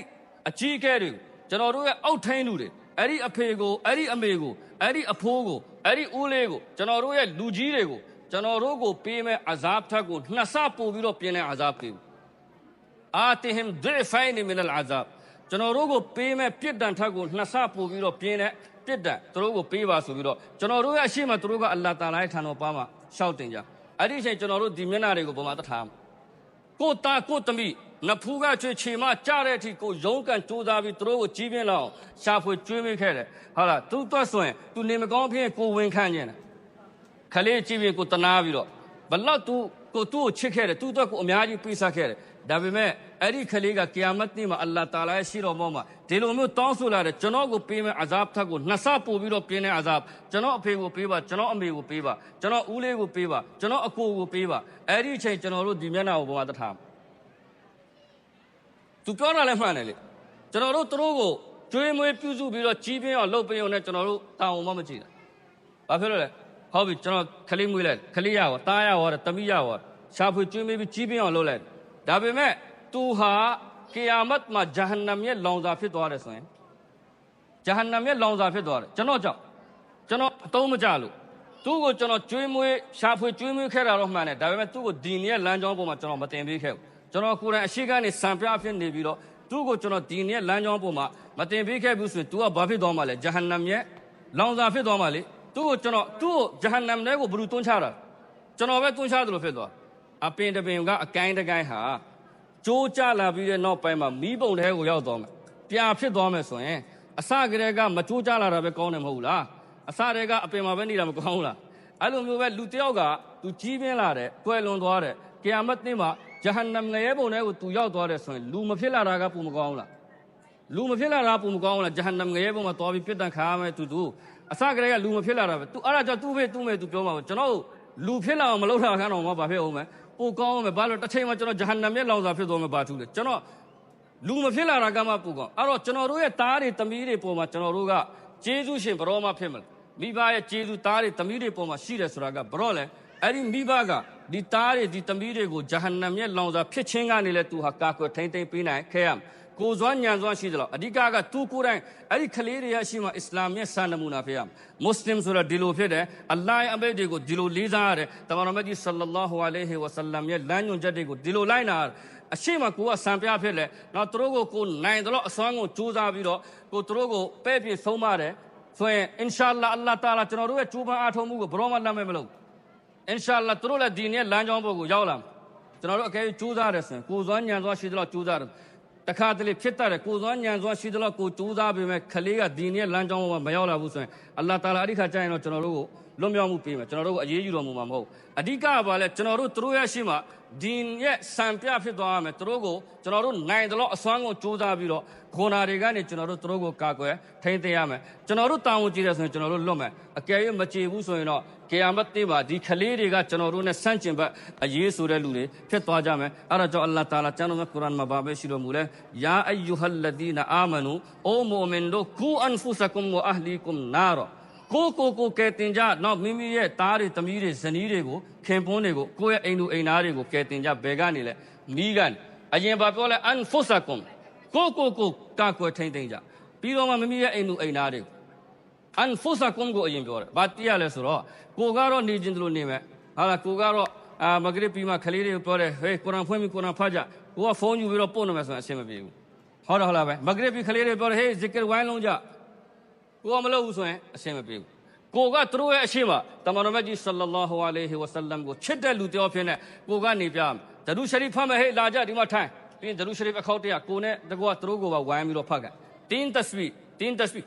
အကြီးအကဲတွေကိုကျွန်တော်တို့ရဲ့အောက်ထိန်းလူတွေအဲ့ဒီအဖေကိုအဲ့ဒီအမေကိုအဲ့ဒီအဖိုးကိုအဲ့ဒီဦးလေးကိုကျွန်တော်တို့ရဲ့လူကြီးတွေကိုကျွန်တော်တို့ကိုပေးမဲ့အဇာဘ်ထက်ကိုနှစ်ဆပို့ပြီးတော့ပြင်းတဲ့အဇာဘ်ပေးအာတီဟင်ဒိဖိုင်နီမင်အလ်အဇာဘ်ကျွန်တော်တို့ကိုပေးမဲ့ပြစ်ဒဏ်ထက်ကိုနှစ်ဆပို့ပြီးတော့ပြင်းတဲ့ ပြစ်ဒဏ်သူတို့ကိုပေးပါဆိုပြီးတော့ကျွန်တော်တို့ရဲ့အရှိမသူတို့ကအလ္လာဟ်တာလာရဲ့ထံတော်ပါမှာရှောက်တင်ကြအဲ့ဒီအချိန်ကျွန်တော်တို့ဒီမျက်နှာတွေကိုပုံမှန်တထားမှာကိုတာကိုတမိနဖူးကချွေချေမကြတဲ့အထိကိုရုံးကန်စူးစားပြီးသူတို့ကိုကြီးပြင်းလောက်ရှာဖွေကျွေးမိခဲ့တယ်ဟုတ်လားသူတွတ်ဆိုရင်သူနေမကောင်းဖြစ်ရင်ကိုဝင်ခန့်ကျင်တယ်ခလေးကြီးပြင်းကိုတနာပြီးတော့ဘလောက်သူကိုသူ့ကိုချစ်ခဲ့တယ်သူ့အတွက်ကိုအများကြီးပေးဆက်ခဲ့တယ်ဒါပေမဲ့ အဲ့ဒီခလေးကကိယာမတ်နေ့မှာအလ္လာဟ်တာလာရဲ့ရှိတော်မောမှာဒီလိုမျိုးတောင်းဆိုလာတယ်ကျွန်တော်ကိုပေးမဲ့အဇာဘ်ထက်ကိုနှစ်ဆပို့ပြီးတော့ပြင်းတဲ့အဇာဘ်ကျွန်တော်အဖေကိုပေးပါကျွန်တော်အမေကိုပေးပါကျွန်တော်ဦးလေးကိုပေးပါကျွန်တော်အကိုကိုပေးပါအဲ့ဒီအချိန်ကျွန်တော်တို့ဒီမျက်နှာကိုဘုရားတထားသူပြောတာလည်းမှန်တယ်လေကျွန်တော်တို့သူတို့ကိုကျွေးမွေးပြုစုပြီးတော့ကြီးပြင်းအောင်လုပ်ပေးအောင်နဲ့ကျွန်တော်တို့တာဝန်မှမကြည့်တာဘာဖြစ်လို့လဲဟုတ်ပြီကျွန်တော်ခလေးမွေးလိုက်ခလေးရရောတားရရောတမိရရောရှာဖွေကျွေးမွေးပြီးကြီးပြင်းအောင်လုပ်လိုက်ဒါပေမဲ့ သူဟာကိယာမတ်မှာဂျဟန္နမ်ရဲ့လောင်စာဖြစ်သွားတယ်ဆိုရင်ဂျဟန္နမ်ရဲ့လောင်စာဖြစ်သွားတယ်ကျွန်တော်ကြောင့်ကျွန်တော်အတုံးမကြလို့သူ့ကိုကျွန်တော်ကျွေးမွေးရှာဖွေကျွေးမွေးခဲ့တာတော့မှန်တယ်ဒါပေမဲ့သူ့ကိုဒီနည်းလမ်းကြောင်းပေါ်မှာကျွန်တော်မတင်ပေးခဲ့ဘူးကျွန်တော်ကိုယ်တိုင်အရှိကနေစံပြဖြစ်နေပြီးတော့သူ့ကိုကျွန်တော်ဒီနည်းလမ်းကြောင်းပေါ်မှာမတင်ပေးခဲ့ဘူးဆိုရင် तू ကဘာဖြစ်သွားမှာလဲဂျဟန္နမ်ရဲ့လောင်စာဖြစ်သွားမှာလေသူ့ကိုကျွန်တော်သူ့ကိုဂျဟန္နမ်ထဲကိုဘယ်သူတွန်းချတာကျွန်တော်ပဲတွန်းချတယ်လို့ဖြစ်သွားအပင်တပင်ကအကိုင်းတကိုင်းဟာ ကြိုးကြလာပြီးတဲ့နောက်ပိုင်းမှာမီးပုံထဲကိုရောက်သွားမယ်။ပြာဖြစ်သွားမယ်ဆိုရင်အစကတည်းကမကြိုးကြလာတာပဲကောင်းတယ်မဟုတ်ဘူးလား။အစတည်းကအပင်မှာပဲနေတာမကောင်းဘူးလား။အဲ့လိုမျိုးပဲလူတစ်ယောက်ကသူကြီးပြင်းလာတဲ့၊ကွယ်လွန်သွားတဲ့။ကီယာမတ်နေ့မှာဂျဟန္နမ်ငရဲပုံထဲကိုသူရောက်သွားတဲ့ဆိုရင်လူမဖြစ်လာတာကပုံမကောင်းဘူးလား။လူမဖြစ်လာတာပုံမကောင်းဘူးလား။ဂျဟန္နမ်ငရဲပုံမှာသွားပြီးပြစ်ဒဏ်ခါရမယ်သူသူအစကတည်းကလူမဖြစ်လာတာပဲ။ तू အဲ့ဒါကြောင့်သူ့ဖေသူ့မေသူပြောမှာပဲကျွန်တော်တို့လူဖြစ်လာအောင်မလုပ်တာခန်းတော့မှဘာဖြစ်အောင်မလဲ။ ပိုကောင်းအောင်ပဲဘာလို့တစ်ချိန်မှာကျွန်တော်ဂျဟန္နမ်ရဲ့လောင်စာဖြစ်သွားမှာဘာထူးလဲ။ကျွန်တော်လူမဖြစ်လာတာကမှပူကောင်းအဲ့တော့ကျွန်တော်တို့ရဲ့သားတွေသမီးတွေပေါ်မှာကျွန်တော်တို့ကကျေးဇူးရှင်ဘရောမှဖြစ်မလားမိဘရဲ့ကျေးဇူးသားတွေသမီးတွေပေါ်မှာရှိတယ်ဆိုတာကဘရောလဲအဲ့ဒီမိဘကဒီသားတွေဒီသမီးတွေကိုဂျဟန္နမ်ရဲ့လောင်စာဖြစ်ခြင်းကနေလဲသူဟာကာကွယ်ထိမ့်သိမ့်ပေးနိုင်ခဲ့ရမယ် ကိုယ်စွမ်းညံစွမ်းရှိသလားအဓိကကသူကိုယ်တိုင်အဲ့ဒီကလေးတွေရဲ့ရှိမှအစ္စလာမ်ရဲ့စံနမူနာဖြစ်ရမယ်မွတ်စလင်ဆိုတာဒီလိုဖြစ်တယ်အလ္လာဟ်ရဲ့အမိန့်တွေကိုဒီလိုလေးစားရတယ်တမန်တော်မြတ်ကြီးဆလ္လာလာဟူအလိုင်းဟီဝါဆလမ်ရဲ့လမ်းညွှန်ချက်တွေကိုဒီလိုလိုက်နာရတယ်အရှိမကိုကစံပြဖြစ်လဲနောက်သူတို့ကိုကိုနိုင်တော့အစွမ်းကိုကြိုးစားပြီးတော့ကိုသူတို့ကိုပဲ့ပြဆုံးမတယ်ဆိုရင်အင်ရှာအလ္လာဟ်အလ္လာဟ်တာလာကျွန်တော်တို့ရဲ့ကြိုးပမ်းအားထုတ်မှုကိုဘယ်တော့မှလက်မဲ့မလုပ်အင်ရှာအလ္လာဟ်သူတို့လည်းဒီနေ့လမ်းကြောင်းပေါ်ကိုရောက်လာမယ်ကျွန်တော်တို့အကယ်၍ကြိုးစားတယ်ဆိုရင်ကိုစွမ်းညံစွမ်းရှိသလောက်ကြိုးစားတယ် တခါတလေဖြစ်တတ်တယ်ကိုစွမ်းညံစွမ်းရှိသလောက်ကိုကြိုးစားပေမဲ့ခလေးကဒီနေ့လမ်းကြောင်းပေါ်မှာမရောက်လာဘူးဆိုရင်အလ္လာဟ်တာလာအဓိကကြရင်တော့ကျွန်တော်တို့ကိုလွတ်မြောက်မှုပေးမယ်ကျွန်တော်တို့ကိုအရေးယူတော်မူမှာမဟုတ်အဓိကကဘာလဲကျွန်တော်တို့သူတို့ရဲ့ရှိမှဒီရဲ့စံပြဖြစ်သွားရမယ်သူတို့ကိုကျွန်တော်တို့နိုင်တယ်လို့အစွမ်းကိုစူးစမ်းပြီးတော့ခေါနာတွေကနေကျွန်တော်တို့သူတို့ကိုကာကွယ်ထိန်းသိမ်းရမယ်ကျွန်တော်တို့တာဝန်ကြည့်တယ်ဆိုရင်ကျွန်တော်တို့လွတ်မယ်အကယ်၍မကြည်ဘူးဆိုရင်တော့ ကေယာမတ်တေးပါဒီခလေးတွေကကျွန်တော်တို့နဲ့ဆန့်ကျင်ဘက်အရေးဆိုတဲ့လူတွေဖြစ်သွားကြမယ်အဲ့ဒါကြောင့်အလ္လာဟ်တာလာကျမ်းတော်ရဲ့ကုရ်အာန်မှာဘာပဲရှိတော်မူလဲယာအယူဟလ်လဒီနာအာမနူအိုမူမင်တို့ကူအန်ဖူဆကုမ်ဝအဟလီကုမ်နာရောကိုကိုကိုကဲတင်ကြနောက်မိမိရဲ့သားတွေသမီးတွေဇနီးတွေကိုခင်ပွန်းတွေကိုကိုယ့်ရဲ့အိမ်သူအိမ်သားတွေကိုကဲတင်ကြဘယ်ကနေလဲမိကန်အရင်ဘာပြောလဲအန်ဖူဆကုမ်ကိုကိုကိုကာကွယ်ထိန်းသိမ်းကြပြီးတော့မှမိမိရဲ့အိမ်သူအိမ်သားတွေကို အန်ဖူဆာကွန်ကိုအရင်ပြောတယ်။ဘာတိရလဲဆိုတော့ကိုကတော့နေခြင်းတလို့နေမယ်။ဟာလားကိုကတော့အာမဂရစ်ပြီးမှခလေးတွေကိုပြောတယ်ဟေးကုရ်အာန်ဖွင့်ပြီးကုရ်အာန်ဖတ်ကြ။ကိုကဖုန်းယူပြီးတော့ပို့နေမယ်ဆိုရင်အဆင်မပြေဘူး။ဟုတ်တယ်ဟုတ်လားပဲ။မဂရစ်ပြီးခလေးတွေပြောတယ်ဟေးဇစ်ကရဝိုင်းလုံးကြ။ကိုကမလုပ်ဘူးဆိုရင်အဆင်မပြေဘူး။ကိုကသူတို့ရဲ့အရှိမတမန်တော်မြတ်ကြီးဆလ္လာလာဟူအလိုင်ဟီဝဆလမ်ကိုချစ်တဲ့လူတယောက်ဖြစ်နေကိုကနေပြမယ်။ဒရူရှရီဖတ်မယ်ဟေးလာကြဒီမှာထိုင်။ပြီးရင်ဒရူရှရီအခောက်တရကိုနဲ့တကွာသူတို့ကိုပါဝိုင်းပြီးတော့ဖတ်က။တင်းတစဘီတင်းတစဘီ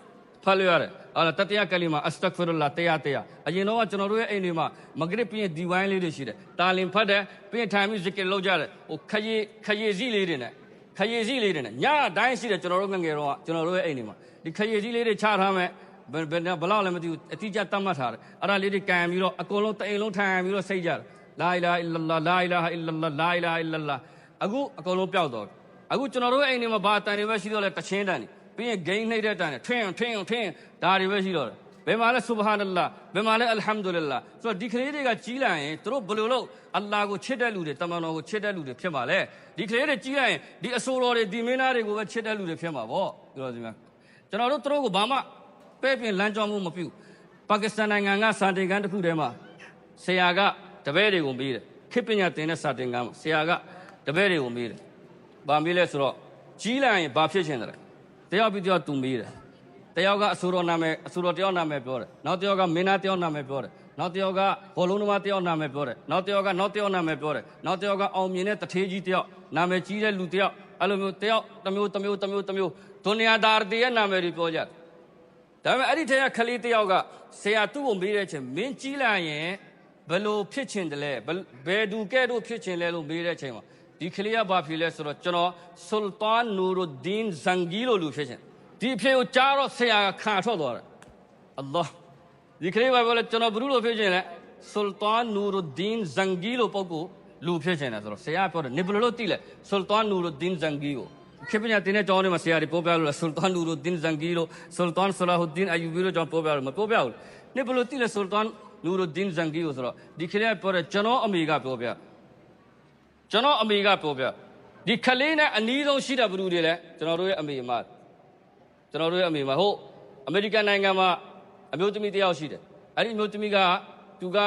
ဖတ်လို့ရတယ်။ အဲ့ဒါတတယကလီမာအစတက်ဖရလာတရားတရားအရင်တော့ကကျွန်တော်တို့ရဲ့အိမ်တွေမှာမဂရစ်ပြင်းဒီဝိုင်းလေးတွေရှိတယ်။တာလင်ဖတ်တယ်ပြီးရင်ထိုင်ပြီးဇစ်ကီလုပ်ကြတယ်။ဟိုခရီခရီစီလေးတွေနဲ့ခရီးစည်းလေးတွေနဲ့ညတိုင်းရှိတယ်ကျွန်တော်တို့ငငယ်တော့ကျွန်တော်တို့ရဲ့အိမ်တွေမှာဒီခရီးစည်းလေးတွေချထားမယ်ဘယ်ဘယ်ဘယ်လောက်လည်းမသိဘူးအတိအကျတတ်မှတ်ထားတယ်အဲ့ဒါလေးတွေကန်ပြီးတော့အကုန်လုံးတအိမ်လုံးထိုင်ပြီးတော့စိတ်ကြတယ်လာအီလာဟ်အီလလာလာအီလာဟ်အီလလာလာအီလာဟ်အီလလာအခုအကုန်လုံးပျောက်တော့အခုကျွန်တော်တို့အိမ်တွေမှာဘာတန်တွေပဲရှိတော့လဲတချင်းတန်တွေ ပြီးရင်ဂိမ်းနှိပ်တဲ့တန်တွေထင်းထင်းထင်းဒါတွေပဲရှိတော့တယ်ဘယ်မှာလဲဆူဘဟာနလာဘယ်မှာလဲအလ်ဟမ်ဒူလ illah ဆိုတော့ဒီကလေးတွေကကြီးလာရင်သူတို့ဘယ်လိုလုပ်အလ္လာဟ်ကိုချစ်တဲ့လူတွေတမန်တော်ကိုချစ်တဲ့လူတွေဖြစ်မှာလဲဒီကလေးတွေကြီးလာရင်ဒီအဆိုတော်တွေဒီမင်းသားတွေကိုပဲချစ်တဲ့လူတွေဖြစ်မှာပေါ့ပြောစီများကျွန်တော်တို့သူတို့ကိုဘာမှပဲ့ပြင်လမ်းကြောင်းမှုမပြုပါကစ္စတန်နိုင်ငံကစာတင်ကန်းတစ်ခုထဲမှာဆရာကတပည့်တွေကိုမေးတယ်ခေတ်ပညာသင်တဲ့စာတင်ကန်းမှာဆရာကတပည့်တွေကိုမေးတယ်ဘာမေးလဲဆိုတော့ကြီးလာရင်ဘာဖြစ်ချင်တယ်လဲတ ယောက်ပြီးတယောက်သူမေးတယ်တယောက်ကအဆိုတော်နာမည်အဆိုတော်တယောက်နာမည်ပြောတယ်နောက်တယောက်ကမင်းသားတယောက်နာမည်ပြောတယ်နောက်တယောက်ကဘောလုံးသမားတယောက်နာမည်ပြောတယ်နောက်တယောက်ကနောက်တယောက်နာမည်ပြောတယ်နောက်တယောက်ကအောင်မြင်တဲ့တထေးကြီးတယောက်နာမည်ကြီးတဲ့လူတယောက်အဲ့လိုမျိုးတယောက်တစ်မျိုးတစ်မျိုးတစ်မျိုးတစ်မျိုးဒုနီယာဒါရတီရဲ့နာမည်တွေပြောကြတယ်ဒါပေမဲ့အဲ့ဒီထဲကခလေးတယောက်ကဆရာသူ့ကိုမေးတဲ့အချိန်မင်းကြီးလာရင်ဘယ်လိုဖြစ်ချင်တယ်လဲဘယ်ဘယ်သူကဲ့သို့ဖြစ်ချင်လဲလို့မေးတဲ့အချိန်မှာ ဒီခလေးကဘာဖြစ်လဲဆိုတော့ကျွန်တော်ဆူလ်တန်နူရူဒင်ဇန်ဂီလို့လူဖြစ်ချင်တယ်ဒီအဖေကိုကြားတော့ဆရာကခါထွက်သွားတယ်အလ္လာဟ်ဒီခလေးဘာပြောလဲကျွန်တော်ဘုရုလိုဖြစ်ခြင်းလဲဆူလ်တန်နူရူဒင်ဇန်ဂီလို့ပုဂ္ဂိုလ်လူဖြစ်ခြင်းလဲဆိုတော့ဆရာပြောတယ်နေဘယ်လိုလုပ်သိလဲဆူလ်တန်နူရူဒင်ဇန်ဂီကိုခေပညာတင်းတဲ့ကျောင်းထဲမှာဆရာတွေပို့ပြလို့လဲဆူလ်တန်နူရူဒင်ဇန်ဂီလို့ဆူလ်တန်ဆလာဟူဒင်အယူဘီလို့ကျောင်းပို့ပြလို့မပို့ပြဘူးနေဘယ်လိုသိလဲဆူလ်တန်နူရူဒင်ဇန်ဂီကိုဆိုတော့ဒီခလေးကပြောတယ်ကျွန်တော်အမေကပြောပြ ကျွန်တော်အမေကပြောပြဒီခလေးနဲ့အနီးဆုံးရှိတဲ့ဘုရုတွေလဲကျွန်တော်တို့ရဲ့အမေအမကျွန်တော်တို့ရဲ့အမေမှာဟုတ်အမေရိကန်နိုင်ငံမှာအမျိုးသမီးတစ်ယောက်ရှိတယ်အဲ့ဒီအမျိုးသမီးကသူက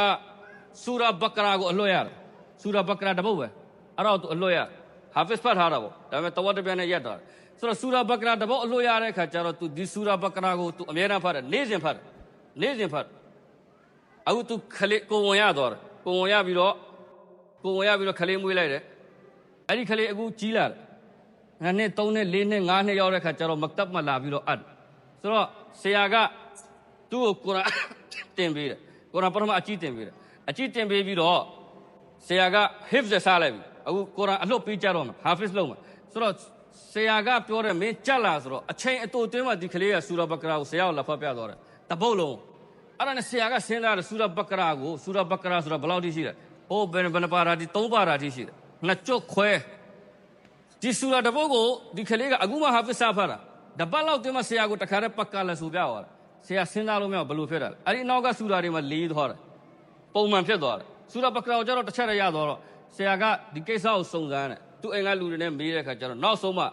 ဆူရာဘကရာကိုအလွတ်ရတယ်ဆူရာဘကရာတပုတ်ပဲအဲ့တော့သူအလွတ်ရဟာဖစ်ဖတ်ထားတာပေါ့ဒါပေမဲ့တဝတ်တစ်ပြန်နဲ့ရက်တာဆိုတော့ဆူရာဘကရာတပုတ်အလွတ်ရတဲ့ခါကျတော့သူဒီဆူရာဘကရာကိုသူအမြဲတမ်းဖတ်တယ်နေ့စဉ်ဖတ်တယ်နေ့စဉ်ဖတ်တယ်အခုသူခလေးကိုဝင်ရသွားတယ်ကိုဝင်ရပြီးတော့ ကိုဝင်ရပြီးတော့ခလေးမွေးလိုက်တယ်အဲ့ဒီခလေးအခုကြီးလာတယ်ငါနဲ့3နဲ့4နဲ့5နဲ့ရောက်တဲ့ခါကျတော့မကတပ်မှာလာပြီးတော့အပ်ဆိုတော့ဆရာကသူ့ကိုကုရ်အာန်တင်ပေးတယ်ကုရ်အာန်ပထမအကြည့်တင်ပေးတယ်အကြည့်တင်ပေးပြီးတော့ဆရာကဟစ်ဖ်စားလိုက်ပြီအခုကုရ်အာန်အလွတ်ပြီးကြတော့မှာဟာဖစ်လုံးမှာဆိုတော့ဆရာကပြောတယ်မင်းကြက်လာဆိုတော့အချိန်အတူတွင်းမှာဒီကလေးကဆူရာဘကရာကိုဆရာကလက်ဖတ်ပြသွားတယ်တပုတ်လုံးအဲ့ဒါနဲ့ဆရာကစဉ်းစားတယ်ဆူရာဘကရာကိုဆူရာဘကရာဆိုတာဘယ်လောက်ထိရှိလဲ ဟိုဘယ်ဘယ်နှပါရာဒီ3ပါရာထိရှိတယ်နှစ်ကျွတ်ခွဲဒီဆူရာတပုတ်ကိုဒီကလေးကအခုမှဟာဖစ်စာဖတ်တာတပတ်လောက်တင်းမဆရာကိုတခါတည်းပတ်ကလည်းဆိုပြသွားတယ်ဆရာစဉ်းစားလို့မရဘူးဘယ်လိုဖြစ်တာလဲအဲ့ဒီနောက်ကဆူရာတွေမှာလေးသွားတယ်ပုံမှန်ဖြစ်သွားတယ်ဆူရာပကရာကိုကျတော့တစ်ချက်တည်းရသွားတော့ဆရာကဒီကိစ္စကိုစုံစမ်းတယ်သူအိမ်ကလူတွေနဲ့မေးတဲ့အခါကျတော့နောက်ဆုံးမှ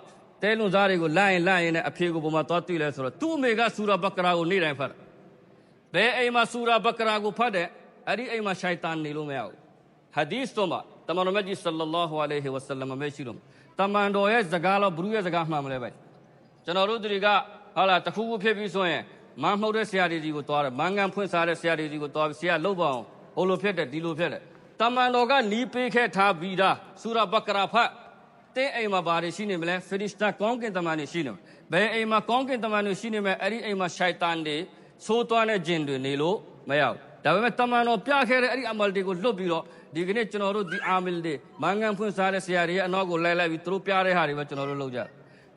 တဲလွန်စားတွေကိုလိုက်ရင်လိုက်ရင်နဲ့အဖေကိုပုံမှန်သွားတွေ့လဲဆိုတော့သူ့အမေကဆူရာပကရာကိုနေ့တိုင်းဖတ်တယ်ဘယ်အိမ်မှာဆူရာပကရာကိုဖတ်တယ်အဲ့ဒီအိမ်မှာရှိုက်တန်နေလို့မရဘူး ဟာဒီစ်တော့မှာတမန်တော်မြတ်ကြီးဆလ္လာလာဟူအလိုင်ဟီဝါဆလမ်မရှိလို့တမန်တော်ရဲ့စကားတော့ဘုရုရဲ့စကားမှန်မလဲပဲကျွန်တော်တို့တွေကဟာလာတခုခုဖြစ်ပြီးဆိုရင်မန်းမှုတ်တဲ့ဆရာတွေကြီးကိုသွားတယ်မန်းကန်ဖွင့်စားတဲ့ဆရာတွေကြီးကိုသွားပြီးဆရာလှုပ်ပါအောင်ဟိုလိုဖြစ်တယ်ဒီလိုဖြစ်တယ်တမန်တော်ကနီးပေးခဲ့ထားပြီးသားဆူရာဘကရာဖတ်တင်းအိမ်မှာဘာတွေရှိနေမလဲဖရစ်စတာကောင်းကင်တမန်တွေရှိနေမယ်ဘယ်အိမ်မှာကောင်းကင်တမန်တွေရှိနေမယ်အဲ့ဒီအိမ်မှာရှိုက်တန်တွေသိုးသွားတဲ့ဂျင်တွေနေလို့မရဘူး ဒါပေမဲ့တမန်တော်ပြခဲ့တဲ့အဲ့ဒီအမလ်တွေကိုလွတ်ပြီးတော့ဒီကနေ့ကျွန်တော်တို့ဒီအာမလ်တွေမန်ကန်ဖွင့်စားတဲ့ဆရာတွေရဲ့အနောက်ကိုလိုက်လိုက်ပြီးသူတို့ပြတဲ့ဟာတွေပဲကျွန်တော်တို့လုပ်ကြတယ်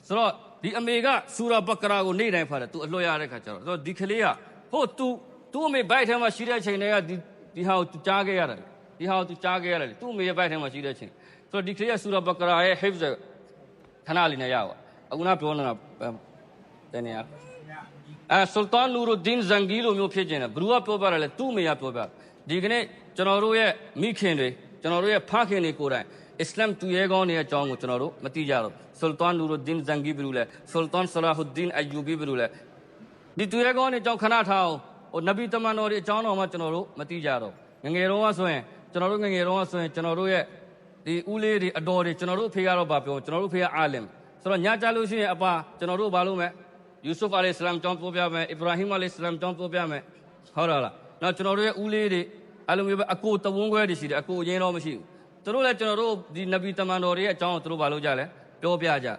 ဆိုတော့ဒီအမေကဆူရာဘကရာကိုနေ့တိုင်းဖတ်တယ်သူအလွတ်ရတဲ့ခါကျတော့ဆိုတော့ဒီကလေးကဟိုသူသူ့အမေဘိုက်ထဲမှာရှိတဲ့ချိန်တွေကဒီဒီဟာကိုသူကြားခဲ့ရတယ်ဒီဟာကိုသူကြားခဲ့ရတယ်သူ့အမေရဲ့ဘိုက်ထဲမှာရှိတဲ့ချိန်ဆိုတော့ဒီကလေးကဆူရာဘကရာရဲ့ hifz ခဏလေးနဲ့ရပါအခုနပြောနေတာတနေ့ရ အဲဆူလ်တန်နူရူဒင်ဇန်ဂီလိုမျိုးဖြစ်ခြင်းတယ်ဘယ်သူကပြောပြတယ်လဲသူ့အမေကပြောပြတယ်ဒီကနေ့ကျွန်တော်တို့ရဲ့မိခင်တွေကျွန်တော်တို့ရဲ့ဖခင်တွေကိုယ်တိုင်အစ္စလာမ်သူရဲကောင်းတွေရဲ့အကြောင်းကိုကျွန်တော်တို့မသိကြတော့ဆူလ်တန်နူရူဒင်ဇန်ဂီဘယ်လိုလဲဆူလ်တန်ဆလာဟူဒင်အယူဘီဘယ်လိုလဲဒီသူရဲကောင်းတွေအကြောင်းခဏထားအောင်ဟိုနဗီတမန်တော်တွေအကြောင်းတော်မှကျွန်တော်တို့မသိကြတော့ငငယ်တုန်းကဆိုရင်ကျွန်တော်တို့ငငယ်တုန်းကဆိုရင်ကျွန်တော်တို့ရဲ့ဒီဦးလေးတွေအတော်တွေကျွန်တော်တို့ဖေကတော့ဗာပြောကျွန်တော်တို့ဖေကအာလင်ဆိုတော့ညကြလို့ရှိရင်အပါကျွန်တော်တို့ဘာလို့မဲ့ ယူဆုဖ်အလိုင်စလမ်ကြောင်းပြောပြမယ်အစ္စရာဟိမအလိုင်စလမ်ကြောင်းပြောပြမယ်ဟုတ်လားနောက်ကျွန်တော်တို့ရဲ့ဦးလေးတွေအဲ့လိုမျိုးပဲအကိုတဝန်းခွဲတွေရှိတယ်အကိုအရင်တော့မရှိဘူးသူတို့လည်းကျွန်တော်တို့ဒီနဗီတမန်တော်တွေရဲ့အကြောင်းကိုသူတို့ဘာလုပ်ကြလဲပြောပြကြ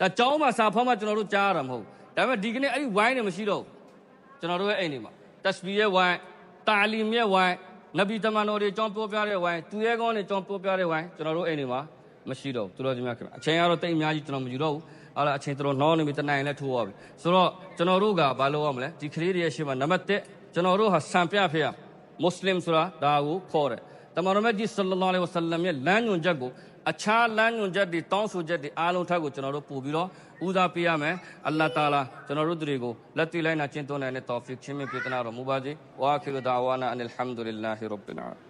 ဒါကြောင်းမှာစာဖောက်မှကျွန်တော်တို့ကြားရတာမဟုတ်ဒါပေမဲ့ဒီကနေ့အဲ့ဒီဝိုင်းနေမရှိတော့ကျွန်တော်တို့ရဲ့အိမ်တွေမှာတက်စဘီရဲ့ဝိုင်းတာလီမ်ရဲ့ဝိုင်းနဗီတမန်တော်တွေအကြောင်းပြောပြတဲ့ဝိုင်းသူရဲ့ကောင်းတွေအကြောင်းပြောပြတဲ့ဝိုင်းကျွန်တော်တို့အိမ်တွေမှာမမရှိတော့ဘူးသူတော်ကြီးများခင်ဗျအချိန်ကတော့တိတ်အများကြီးကျွန်တော်မယူတော့ဘူး ဟာလာအချိန်တော်တော်နှောနေပြီတနိုင်လည်းထိုးသွားပြီဆိုတော့ကျွန်တော်တို့ကဘာလုပ်ရမလဲဒီကလေးတွေရဲ့ရှေ့မှာနံပါတ်1ကျွန်တော်တို့ဟာစံပြဖေရမွတ်စလင်ဆိုတာဒါကိုခေါ်တယ်တမန်တော်မြတ်ကြီးဆလ္လာလာဟ်အလိုင်းဝါဆလမ်ရဲ့လမ်းညွှန်ချက်ကိုအခြားလမ်းညွှန်ချက်တွေတောင်းဆိုချက်တွေအားလုံးထက်ကိုကျွန်တော်တို့ပို့ပြီးတော့ဦးစားပေးရမယ်အလ္လာဟ်တာလာကျွန်တော်တို့တွေကိုလက်တွေ့လိုက်နာကျင့်သုံးနိုင်တဲ့တောဖီချင်းမြတ်ပြတနာတော်မူပါစေဝါခိရဒါဝါနာအန်အလ်ဟမ်ဒူလ illah ရဘ်ဘီလ်အာလမင်